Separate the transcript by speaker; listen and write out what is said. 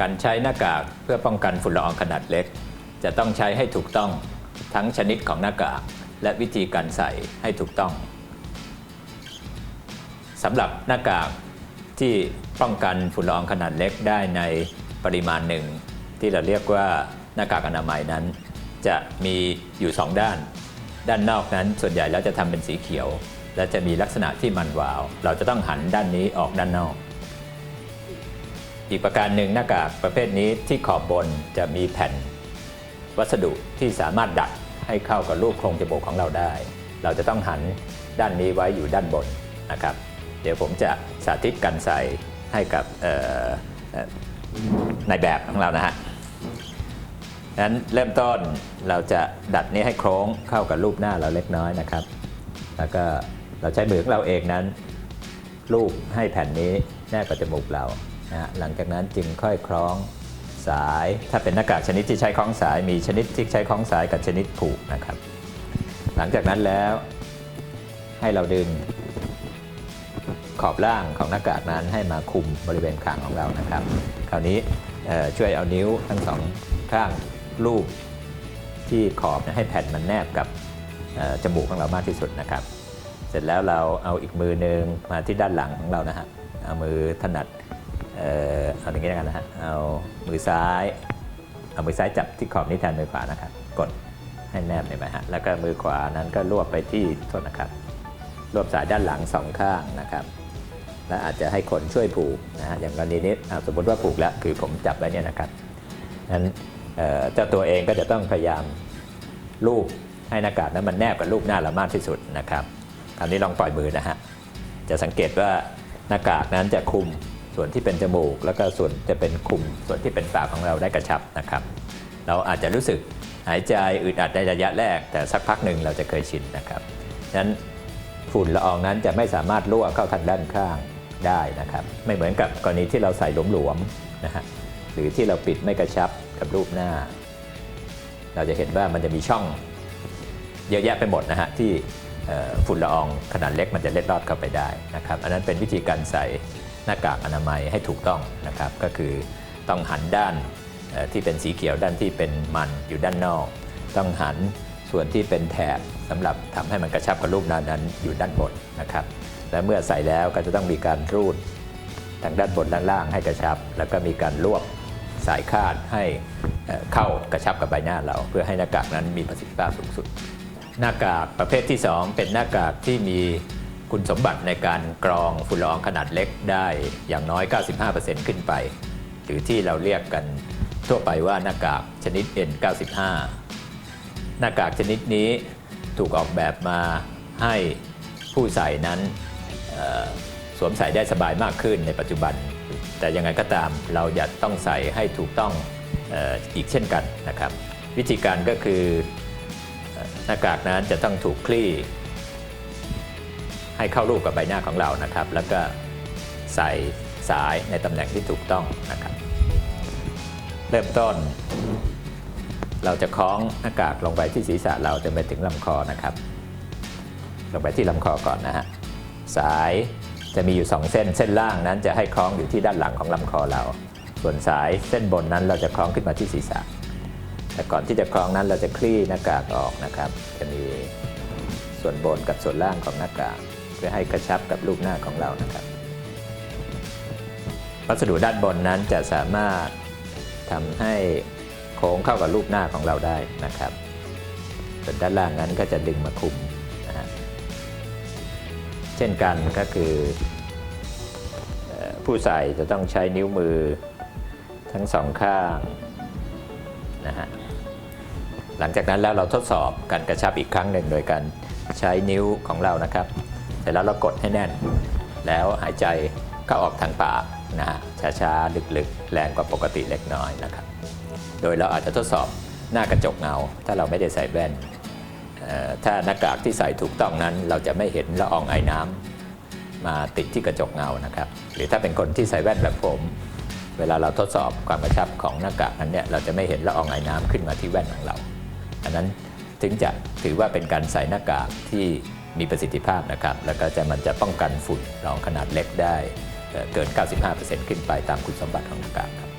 Speaker 1: การใช้หน้ากากเพื่อป้องกันฝุ่นละอองขนาดเล็ก จะต้องใช้ให้ถูกต้องทั้งชนิดของหน้ากาก และวิธีการใส่ให้ถูกต้องสำหรับหน้ากากที่ป้องกันฝุ่นละอองขนาดเล็กได้ในปริมาณหนึ่ง ที่เราเรียกว่าหน้ากากอนามัยนั้น จะมีอยู่ 2 ด้าน ด้านนอกนั้นส่วนใหญ่แล้วจะทำเป็นสีเขียว และจะมีลักษณะที่มันวาว เราจะต้องหันด้านนี้ออกด้านนอก อีกประการหนึ่งหน้ากากประเภทนี้ที่ขอบบนจะมีแผ่น วัสดุที่สามารถดัดให้เข้ากับรูปโครงจมูกของเราได้ เราจะต้องหันด้านนี้ไว้อยู่ด้านบนนะครับ เดี๋ยวผมจะสาธิตการใส่ให้กับในแบบของเรานะฮะนั้นเริ่มต้นเราจะดัดนี้ให้โค้งเข้ากับรูปหน้าเราเล็กน้อยนะครับ แล้วก็เราใช้มือของเราเองนั้น รูปให้แผ่นนี้แนบกับจมูกเรา นะหลังจากนั้นจึงค่อยคล้องสาย ถ้าเป็นหน้ากากชนิดที่ใช้คล้องสาย มีชนิดที่ใช้คล้องสายกับชนิดผูกนะครับ หลังจากนั้นแล้วให้เราดึงขอบล่างของหน้ากากนั้นให้มาคุมบริเวณคางของเรานะครับ คราวนี้ช่วยเอานิ้วทั้งสองข้างลูบที่ขอบให้แผ่นมันแนบกับจมูกของเรามากที่สุดนะครับ เสร็จแล้วเราเอาอีกมือหนึ่งมาที่ด้านหลังของเรานะฮะเอามือถนัด เอ่อเอาอย่างนี้แล้วกันนะฮะ เอามือซ้าย เอามือซ้ายจับที่ขอบนี้แทนมือขวานะครับ กดให้แนบเนี่ยไหมฮะ แล้วก็มือขวานั้นก็รวบไปที่โทษนะครับ รวบสายด้านหลังสองข้างนะครับ และอาจจะให้คนช่วยผูกนะฮะ อย่างกรณีนี้สมมติว่าผูกแล้วคือผมจับไว้เนี่ยนะครับนั้นเอ่อเจ้าตัวเองก็จะต้องพยายามลูบให้หน้ากากนั้นมันแนบกับรูปหน้าเรามากที่สุดนะครับ คราวนี้ลองปล่อยมือนะฮะ จะสังเกตว่าหน้ากากนั้นจะคุม ส่วนที่เป็นจมูก แล้วก็ส่วนจะเป็นคุม ส่วนที่เป็นปากของเราได้กระชับนะครับ เราอาจจะรู้สึกหายใจอึดอัดในระยะแรก แต่สักพักหนึ่งเราจะเคยชินนะครับฉะนั้นฝุ่นละอองนั้นจะไม่สามารถรั่วเข้าทางด้านข้างได้นะครับ ไม่เหมือนกับกรณีที่เราใส่หลวมๆนะฮะหรือที่เราปิดไม่กระชับกับรูปหน้า เราจะเห็นว่ามันจะมีช่องเยอะแยะไปหมดนะฮะที่ฝุ่นละอองขนาดเล็กมันจะเล็ดลอดเข้าไปได้นะครับ อันนั้นเป็นวิธีการใส่ หน้ากากอนามัยให้ถูกต้องนะครับ ก็คือต้องหันด้านที่เป็นสีเขียวด้านที่เป็นมันอยู่ด้านนอก ต้องหันส่วนที่เป็นแถบสำหรับทำให้มันกระชับกับรูปหน้านั้นอยู่ด้านบนนะครับ และเมื่อใส่แล้วก็จะต้องมีการรูดทางด้านบนด้านล่างให้กระชับ แล้วก็มีการรวบสายคาดให้เอ่อเข้ากระชับกับใบหน้าเรา เพื่อให้หน้ากากนั้นมีประสิทธิภาพสูงสุด หน้ากากประเภทที่ 2 เป็นหน้ากากที่มี คุณสมบัติในการกรองฝุ่นละอองขนาดเล็กได้อย่างน้อย 95%ขึ้นไป หรือที่เราเรียกกันทั่วไปว่าหน้ากากชนิด N95 หน้ากากชนิดนี้ถูกออกแบบมาให้ผู้ใส่นั้นสวมใส่ได้สบายมากขึ้นในปัจจุบัน แต่ยังไงก็ตามเราอยากต้องใส่ให้ถูกต้องออีกเช่นกันนะครับ วิธีการก็คือหน้ากากนั้นจะต้องถูกคลี่ ให้เข้ารูปกับใบหน้าของเรานะครับ แล้วก็ใส่สายในตำแหน่งที่ถูกต้องนะครับ เริ่มต้น เราจะคล้องหน้ากากลงไปที่ศีรษะเราจนไปถึงลำคอนะครับ ลงไปที่ลำคอก่อนนะฮะสายจะมีอยู่ 2 เส้น เส้นล่างนั้นจะให้คล้องอยู่ที่ด้านหลังของลำคอเรา ส่วนสายเส้นบนนั้นเราจะคล้องขึ้นมาที่ศีรษะ แต่ก่อนที่จะคล้องนั้นเราจะคลี่หน้ากากออกนะครับ จะมีส่วนบนกับส่วนล่างของหน้ากาก พื่อให้กระชับกับรูปหน้าของเรานะครับ วัสดุด้านบนนั้นจะสามารถทำให้โค้งเข้ากับรูปหน้าของเราได้นะครับส่วนด้านล่างนั้นก็จะดึงมาคุมนะฮะเช่นกันก็คือเอ่อผู้ใส่จะต้องใช้นิ้วมือทั้งสองข้างนะฮะหลังจากนั้นแล้วเราทดสอบการกระชับอีกครั้งหนึ่งโดยการใช้นิ้วของเรานะครับ เสร็จแล้วเรากดให้แน่น แล้วหายใจเข้าออกทางปากนะฮะช้าๆ ลึกๆ แรงกว่าปกติเล็กน้อยนะครับ โดยเราอาจจะทดสอบหน้ากระจกเงา ถ้าเราไม่ได้ใส่แว่น ถ้าหน้ากากที่ใส่ถูกต้องนั้น เราจะไม่เห็นละอองไอน้ำมาติดที่กระจกเงานะครับ หรือถ้าเป็นคนที่ใส่แว่นแบบผม เวลาเราทดสอบความกระชับของหน้ากากนั้นเนี่ยเราจะไม่เห็นละอองไอน้ำขึ้นมาที่แว่นของเรา อันนั้นถึงจะถือว่าเป็นการใส่หน้ากากที่ มีประสิทธิภาพนะครับ แล้วก็จะมันจะป้องกันฝุ่นละอองขนาดเล็กได้เอ่อเกิน 95%ขึ้นไปตามคุณสมบัติของอากาศครับ